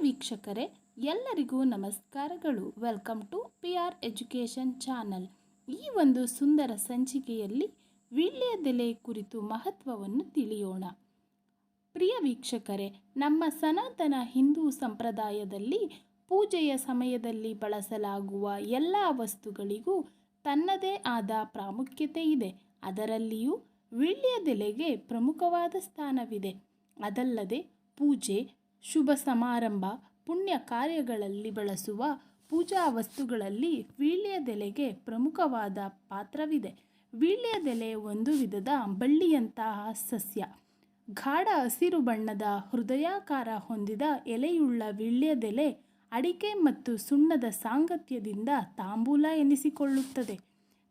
ವೀಕ್ಷಕರೇ, ಎಲ್ಲರಿಗೂ ನಮಸ್ಕಾರಗಳು. Welcome to P R education channel. ಈ ಒಂದು ಸುಂದರ ಸಂಚಿಕೆಯಲ್ಲಿ ವೀಳ್ಯದೆಲೆ ಕುರಿತು ಮಹತ್ವವನ್ನು ತಿಳಿಯೋಣ. ಪ್ರಿಯ ವೀಕ್ಷಕರೇ, ನಮ್ಮ ಸನಾತನ ಹಿಂದೂ ಸಂಪ್ರದಾಯದಲ್ಲಿ ಪೂಜೆಯ ಸಮಯದಲ್ಲಿ ಬಳಸಲಾಗುವ ಎಲ್ಲ ವಸ್ತುಗಳಿಗೂ ತನ್ನದೇ ಆದ ಪ್ರಾಮುಖ್ಯತೆ ಇದೆ. ಅದರಲ್ಲಿಯೂ ವೀಳ್ಯದೆಲೆಗೆ ಪ್ರಮುಖವಾದ ಸ್ಥಾನವಿದೆ. ಅದಲ್ಲದೆ ಪೂಜೆ ಶುಭ ಸಮಾರಂಭ ಪುಣ್ಯ ಕಾರ್ಯಗಳಲ್ಲಿ ಬಳಸುವ ಪೂಜಾ ವಸ್ತುಗಳಲ್ಲಿ ವೀಳ್ಯದೆಲೆಗೆ ಪ್ರಮುಖವಾದ ಪಾತ್ರವಿದೆ. ವೀಳ್ಯದೆಲೆ ಒಂದು ವಿಧದ ಬಳ್ಳಿಯಂತಹ ಸಸ್ಯ. ಗಾಢ ಹಸಿರು ಬಣ್ಣದ ಹೃದಯಾಕಾರ ಹೊಂದಿದ ಎಲೆಯುಳ್ಳ ವೀಳ್ಯದೆಲೆ ಅಡಿಕೆ ಮತ್ತು ಸುಣ್ಣದ ಸಾಂಗತ್ಯದಿಂದ ತಾಂಬೂಲ ಎನಿಸಿಕೊಳ್ಳುತ್ತದೆ.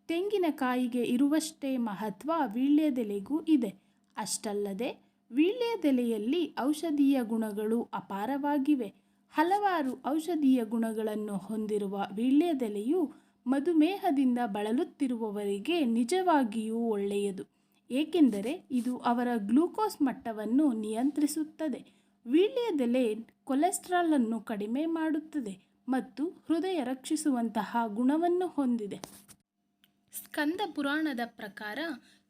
ತೆಂಗಿನಕಾಯಿಗೆ ಇರುವಷ್ಟೇ ಮಹತ್ವ ವೀಳ್ಯದೆಲೆಗೂ ಇದೆ. ಅಷ್ಟಲ್ಲದೆ ವೀಳ್ಯದೆಲೆಯಲ್ಲಿ ಔಷಧೀಯ ಗುಣಗಳು ಅಪಾರವಾಗಿವೆ. ಹಲವಾರು ಔಷಧೀಯ ಗುಣಗಳನ್ನು ಹೊಂದಿರುವ ವೀಳ್ಯದೆಲೆಯು ಮಧುಮೇಹದಿಂದ ಬಳಲುತ್ತಿರುವವರಿಗೆ ನಿಜವಾಗಿಯೂ ಒಳ್ಳೆಯದು. ಏಕೆಂದರೆ ಇದು ಅವರ ಗ್ಲೂಕೋಸ್ ಮಟ್ಟವನ್ನು ನಿಯಂತ್ರಿಸುತ್ತದೆ. ವೀಳ್ಯದೆಲೆ ಕೊಲೆಸ್ಟ್ರಾಲ್ ಅನ್ನು ಕಡಿಮೆ ಮಾಡುತ್ತದೆ ಮತ್ತು ಹೃದಯ ರಕ್ಷಿಸುವಂತಹ ಗುಣವನ್ನು ಹೊಂದಿದೆ. ಸ್ಕಂದ ಪುರಾಣದ ಪ್ರಕಾರ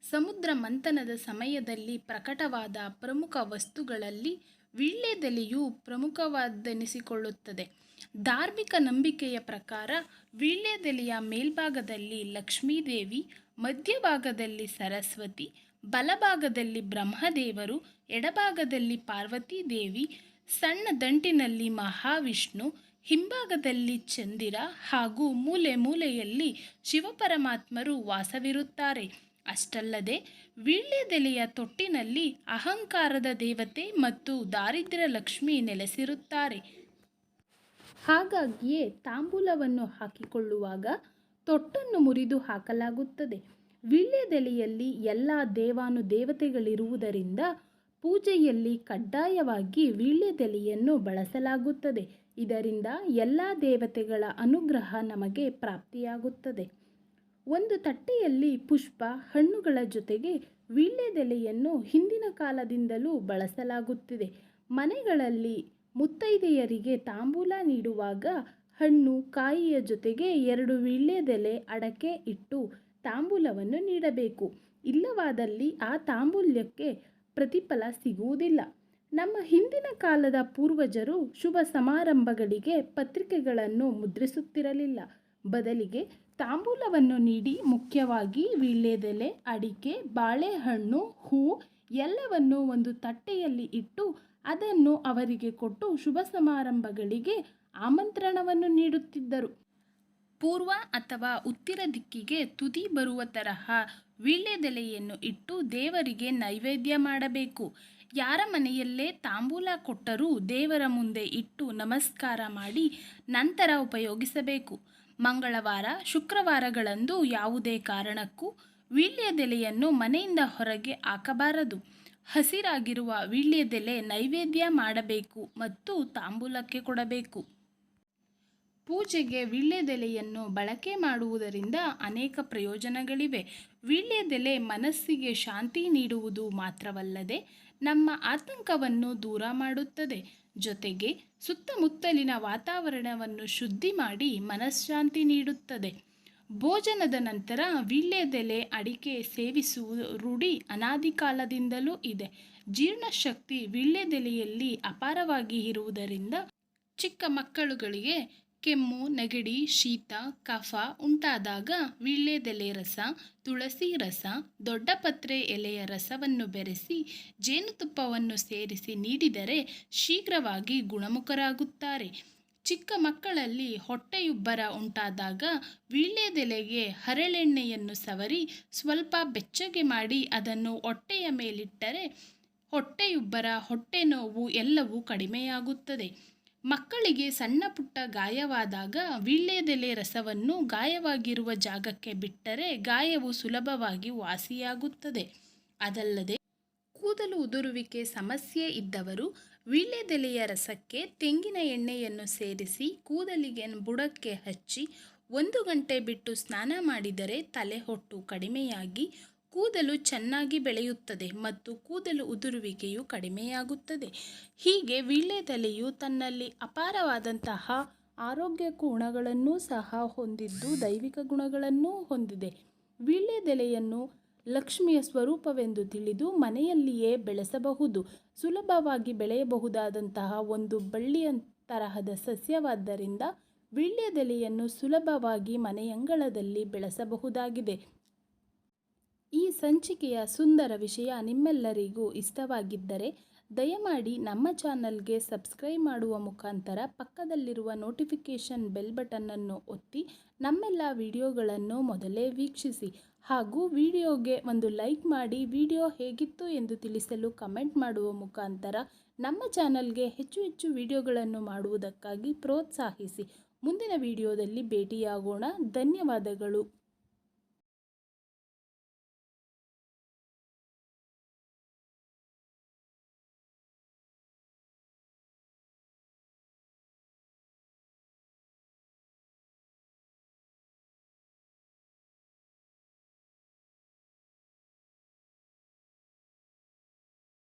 ಸಮುದ್ರ ಮಂಥನದ ಸಮಯದಲ್ಲಿ ಪ್ರಕಟವಾದ ಪ್ರಮುಖ ವಸ್ತುಗಳಲ್ಲಿ ವೀಳ್ಯದೆಲೆಯು ಪ್ರಮುಖವಾದೆನಿಸಿಕೊಳ್ಳುತ್ತದೆ. ಧಾರ್ಮಿಕ ನಂಬಿಕೆಯ ಪ್ರಕಾರ ವೀಳ್ಯದೆಲೆಯ ಮೇಲ್ಭಾಗದಲ್ಲಿ ಲಕ್ಷ್ಮೀದೇವಿ, ಮಧ್ಯಭಾಗದಲ್ಲಿ ಸರಸ್ವತಿ, ಬಲಭಾಗದಲ್ಲಿ ಬ್ರಹ್ಮದೇವರು, ಎಡಭಾಗದಲ್ಲಿ ಪಾರ್ವತೀ ದೇವಿ ಸಣ್ಣ ದಂಟಿನಲ್ಲಿ ಮಹಾವಿಷ್ಣು, ಹಿಂಭಾಗದಲ್ಲಿ ಚಂದಿರ ಹಾಗೂ ಮೂಲೆ ಮೂಲೆಯಲ್ಲಿ ಶಿವಪರಮಾತ್ಮರು ವಾಸವಿರುತ್ತಾರೆ. ಅಷ್ಟಲ್ಲದೆ ವೀಳ್ಯದೆಲೆಯ ತೊಟ್ಟಿನಲ್ಲಿ ಅಹಂಕಾರದ ದೇವತೆ ಮತ್ತು ದಾರಿದ್ರ್ಯ ಲಕ್ಷ್ಮಿ ನೆಲೆಸಿರುತ್ತಾರೆ. ಹಾಗಾಗಿಯೇ ತಾಂಬೂಲವನ್ನು ಹಾಕಿಕೊಳ್ಳುವಾಗ ತೊಟ್ಟನ್ನು ಮುರಿದು ಹಾಕಲಾಗುತ್ತದೆ. ವೀಳ್ಯದೆಲೆಯಲ್ಲಿ ಎಲ್ಲ ದೇವಾನು ದೇವತೆಗಳಿರುವುದರಿಂದ ಪೂಜೆಯಲ್ಲಿ ಕಡ್ಡಾಯವಾಗಿ ವೀಳ್ಯದೆಲೆಯನ್ನು ಬಳಸಲಾಗುತ್ತದೆ. ಇದರಿಂದ ಎಲ್ಲ ದೇವತೆಗಳ ಅನುಗ್ರಹ ನಮಗೆ ಪ್ರಾಪ್ತಿಯಾಗುತ್ತದೆ. ಒಂದು ತಟ್ಟೆಯಲ್ಲಿ ಪುಷ್ಪ ಹಣ್ಣುಗಳ ಜೊತೆಗೆ ವೀಳ್ಯದೆಲೆಯನ್ನು ಹಿಂದಿನ ಕಾಲದಿಂದಲೂ ಬಳಸಲಾಗುತ್ತಿದೆ. ಮನೆಗಳಲ್ಲಿ ಮುತ್ತೈದೆಯರಿಗೆ ತಾಂಬೂಲ ನೀಡುವಾಗ ಹಣ್ಣು ಕಾಯಿಯ ಜೊತೆಗೆ ಎರಡು ವೀಳ್ಯದೆಲೆ ಅಡಕೆ ಇಟ್ಟು ತಾಂಬೂಲವನ್ನು ನೀಡಬೇಕು. ಇಲ್ಲವಾದಲ್ಲಿ ಆ ತಾಂಬೂಲ್ಯಕ್ಕೆ ಪ್ರತಿಫಲ ಸಿಗುವುದಿಲ್ಲ. ನಮ್ಮ ಹಿಂದಿನ ಕಾಲದ ಪೂರ್ವಜರು ಶುಭ ಸಮಾರಂಭಗಳಿಗೆ ಪತ್ರಿಕೆಗಳನ್ನು ಮುದ್ರಿಸುತ್ತಿರಲಿಲ್ಲ. ಬದಲಿಗೆ ತಾಂಬೂಲವನ್ನು ನೀಡಿ ಮುಖ್ಯವಾಗಿ ವೀಳ್ಯದೆಲೆ, ಅಡಿಕೆ, ಬಾಳೆಹಣ್ಣು, ಹೂ ಎಲ್ಲವನ್ನು ಒಂದು ತಟ್ಟೆಯಲ್ಲಿ ಇಟ್ಟು ಅದನ್ನು ಅವರಿಗೆ ಕೊಟ್ಟು ಶುಭ ಸಮಾರಂಭಗಳಿಗೆ ಆಮಂತ್ರಣವನ್ನು ನೀಡುತ್ತಿದ್ದರು. ಪೂರ್ವ ಅಥವಾ ಉತ್ತರ ದಿಕ್ಕಿಗೆ ತುದಿ ಬರುವ ತರಹ ವೀಳ್ಯದೆಲೆಯನ್ನು ಇಟ್ಟು ದೇವರಿಗೆ ನೈವೇದ್ಯ ಮಾಡಬೇಕು. ಯಾರ ಮನೆಯಲ್ಲೇ ತಾಂಬೂಲ ಕೊಟ್ಟರೂ ದೇವರ ಮುಂದೆ ಇಟ್ಟು ನಮಸ್ಕಾರ ಮಾಡಿ ನಂತರ ಉಪಯೋಗಿಸಬೇಕು. ಮಂಗಳವಾರ, ಶುಕ್ರವಾರಗಳಂದು ಯಾವುದೇ ಕಾರಣಕ್ಕೂ ವೀಳ್ಯದೆಲೆಯನ್ನು ಮನೆಯಿಂದ ಹೊರಗೆ ಹಾಕಬಾರದು. ಹಸಿರಾಗಿರುವ ವೀಳ್ಯದೆಲೆ ನೈವೇದ್ಯ ಮಾಡಬೇಕು ಮತ್ತು ತಾಂಬೂಲಕ್ಕೆ ಕೊಡಬೇಕು. ಪೂಜೆಗೆ ವೀಳ್ಯದೆಲೆಯನ್ನು ಬಳಕೆ ಮಾಡುವುದರಿಂದ ಅನೇಕ ಪ್ರಯೋಜನಗಳಿವೆ. ವೀಳ್ಯದೆಲೆ ಮನಸ್ಸಿಗೆ ಶಾಂತಿ ನೀಡುವುದು ಮಾತ್ರವಲ್ಲದೆ ನಮ್ಮ ಆತಂಕವನ್ನು ದೂರ ಮಾಡುತ್ತದೆ. ಜೊತೆಗೆ ಸುತ್ತಮುತ್ತಲಿನ ವಾತಾವರಣವನ್ನು ಶುದ್ಧಿ ಮಾಡಿ ಮನಃಶಾಂತಿ ನೀಡುತ್ತದೆ. ಭೋಜನದ ನಂತರ ವೀಳ್ಯದೆಲೆ ಅಡಿಕೆ ಸೇವಿಸುವ ರೂಢಿ ಅನಾದಿ ಕಾಲದಿಂದಲೂ ಇದೆ. ಜೀರ್ಣಶಕ್ತಿ ವೀಳ್ಯದೆಲೆಯಲ್ಲಿ ಅಪಾರವಾಗಿ ಇರುವುದರಿಂದ ಚಿಕ್ಕ ಮಕ್ಕಳುಗಳಿಗೆ ಕೆಮ್ಮು, ನೆಗಡಿ, ಶೀತ, ಕಫ ಉಂಟಾದಾಗ ವೀಳ್ಯದೆಲೆ ರಸ, ತುಳಸಿ ರಸ ದೊಡ್ಡಪತ್ರೆ ಎಲೆಯ ರಸವನ್ನು ಬೆರೆಸಿ ಜೇನುತುಪ್ಪವನ್ನು ಸೇರಿಸಿ ನೀಡಿದರೆ ಶೀಘ್ರವಾಗಿ ಗುಣಮುಖರಾಗುತ್ತಾರೆ. ಚಿಕ್ಕ ಮಕ್ಕಳಲ್ಲಿ ಹೊಟ್ಟೆಯುಬ್ಬರ ಉಂಟಾದಾಗ ವೀಳ್ಯದೆಲೆಗೆ ಹರಳೆಣ್ಣೆಯನ್ನು ಸವರಿ ಸ್ವಲ್ಪ ಬೆಚ್ಚಗೆ ಮಾಡಿ ಅದನ್ನು ಹೊಟ್ಟೆಯ ಮೇಲಿಟ್ಟರೆ ಹೊಟ್ಟೆಯುಬ್ಬರ ಹೊಟ್ಟೆ ನೋವು ಎಲ್ಲವೂ ಕಡಿಮೆಯಾಗುತ್ತದೆ. ಮಕ್ಕಳಿಗೆ ಸಣ್ಣ ಪುಟ್ಟ ಗಾಯವಾದಾಗ ವೀಳ್ಯದೆಲೆ ರಸವನ್ನು ಗಾಯವಾಗಿರುವ ಜಾಗಕ್ಕೆ ಬಿಟ್ಟರೆ ಗಾಯವು ಸುಲಭವಾಗಿ ವಾಸಿಯಾಗುತ್ತದೆ. ಅದಲ್ಲದೆ ಕೂದಲು ಉದುರುವಿಕೆ ಸಮಸ್ಯೆ ಇದ್ದವರು ವೀಳ್ಯದೆಲೆಯ ರಸಕ್ಕೆ ತೆಂಗಿನ ಎಣ್ಣೆಯನ್ನು ಸೇರಿಸಿ ಕೂದಲಿಗೆ ಬುಡಕ್ಕೆ ಹಚ್ಚಿ ಒಂದು ಗಂಟೆ ಬಿಟ್ಟು ಸ್ನಾನ ಮಾಡಿದರೆ ತಲೆ ಹೊಟ್ಟು ಕಡಿಮೆಯಾಗಿ ಕೂದಲು ಚೆನ್ನಾಗಿ ಬೆಳೆಯುತ್ತದೆ ಮತ್ತು ಕೂದಲು ಉದುರುವಿಕೆಯು ಕಡಿಮೆಯಾಗುತ್ತದೆ. ಹೀಗೆ ವೀಳ್ಯದೆಲೆಯು ತನ್ನಲ್ಲಿ ಅಪಾರವಾದಂತಹ ಆರೋಗ್ಯ ಗುಣಗಳನ್ನೂ ಸಹ ಹೊಂದಿದ್ದು ದೈವಿಕ ಗುಣಗಳನ್ನೂ ಹೊಂದಿದೆ. ವೀಳ್ಯದೆಲೆಯನ್ನು ಲಕ್ಷ್ಮಿಯ ಸ್ವರೂಪವೆಂದು ತಿಳಿದು ಮನೆಯಲ್ಲಿಯೇ ಬೆಳೆಸಬಹುದು. ಸುಲಭವಾಗಿ ಬೆಳೆಯಬಹುದಾದಂತಹ ಒಂದು ಬಳ್ಳಿಯ ತರಹದ ಸಸ್ಯವಾದ್ದರಿಂದ ವೀಳ್ಯದೆಲೆಯನ್ನು ಸುಲಭವಾಗಿ ಮನೆಯಂಗಳದಲ್ಲಿ ಬೆಳೆಸಬಹುದಾಗಿದೆ. ಈ ಸಂಚಿಕೆಯ ಸುಂದರ ವಿಷಯ ನಿಮ್ಮೆಲ್ಲರಿಗೂ ಇಷ್ಟವಾಗಿದ್ದರೆ, ದಯಮಾಡಿ ನಮ್ಮ ಚಾನಲ್ಗೆ ಸಬ್ಸ್ಕ್ರೈಬ್ ಮಾಡುವ ಮುಖಾಂತರ ಪಕ್ಕದಲ್ಲಿರುವ ನೋಟಿಫಿಕೇಷನ್ ಬೆಲ್ ಬಟನನ್ನು ಒತ್ತಿ ನಮ್ಮೆಲ್ಲ ವಿಡಿಯೋಗಳನ್ನು ಮೊದಲೇ ವೀಕ್ಷಿಸಿ. ಹಾಗೂ ವಿಡಿಯೋಗೆ ಒಂದು ಲೈಕ್ ಮಾಡಿ ವಿಡಿಯೋ ಹೇಗಿತ್ತು ಎಂದು ತಿಳಿಸಲು ಕಮೆಂಟ್ ಮಾಡುವ ಮುಖಾಂತರ ನಮ್ಮ ಚಾನಲ್ಗೆ ಹೆಚ್ಚು ಹೆಚ್ಚು ವಿಡಿಯೋಗಳನ್ನು ಮಾಡುವುದಕ್ಕಾಗಿ ಪ್ರೋತ್ಸಾಹಿಸಿ. ಮುಂದಿನ ವಿಡಿಯೋದಲ್ಲಿ ಭೇಟಿಯಾಗೋಣ. ಧನ್ಯವಾದಗಳು.